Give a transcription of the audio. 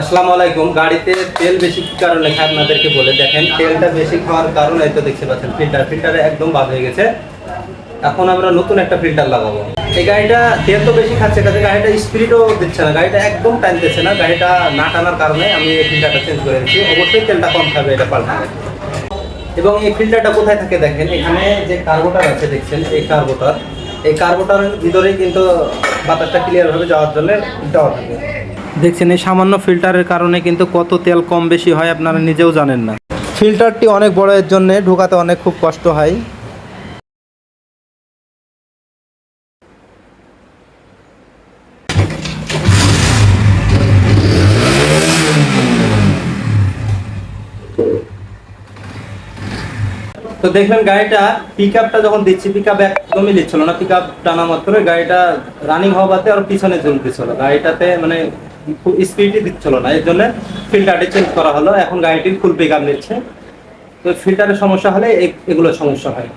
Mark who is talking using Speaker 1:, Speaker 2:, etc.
Speaker 1: আসসালামু আলাইকুম। গাড়িতে তেল বেশি কারণে খায় আপনাদেরকে বলে দেখেন, তেলটা বেশি খাওয়ার কারণে এই তো দেখতে পাচ্ছেন ফিল্টার ফিল্টারে একদম বাদ হয়ে গেছে। এখন আমরা নতুন একটা ফিল্টার লাগাবো। এই গাড়িটা তেল তো বেশি খাচ্ছে, কাজে গাড়িটা স্পিডও দিচ্ছে না, গাড়িটা একদম টানতেছে না, গাড়িটা না টানার কারণে আমি এই ফিল্টারটা চেঞ্জ করে দিচ্ছি। অবশ্যই তেলটা কম খাবে, এটা পাল্টাবে। এবং এই ফিল্টারটা কোথায় থাকে দেখেন, এখানে যে কার্বোটার আছে দেখছেন, এই কার্বোটার এই কার্বোটারের ভিতরেই কিন্তু বাতাসটা ক্লিয়ারভাবে যাওয়ার জন্য দেওয়া থাকে। দেখছেন, এই সামান্য ফিল্টারের কারণে কিন্তু কত তেল কম বেশি হয় আপনারা নিজেও জানেন না। ফিল্টারটি অনেক বড় এর জন্য ঢোকাতে অনেক খুব কষ্ট হয়। তো দেখলেন গাড়িটা পিক আপটা যখন দিচ্ছি পিক আপ একদমই নিচ্ছিল না পিক আপ টানা মাত্র গাড়িটা রানিং হওয়াতে আর পিছনে জ্বলতেছিল গাড়িটাতে মানে স্পিডই দিচ্ছিল না, এর জন্য ফিল্টারটি চেঞ্জ করা হলো। এখন গাড়িটির ফুল পিক নিচ্ছে। তো ফিল্টারের সমস্যা হলে এগুলো সমস্যা হয়।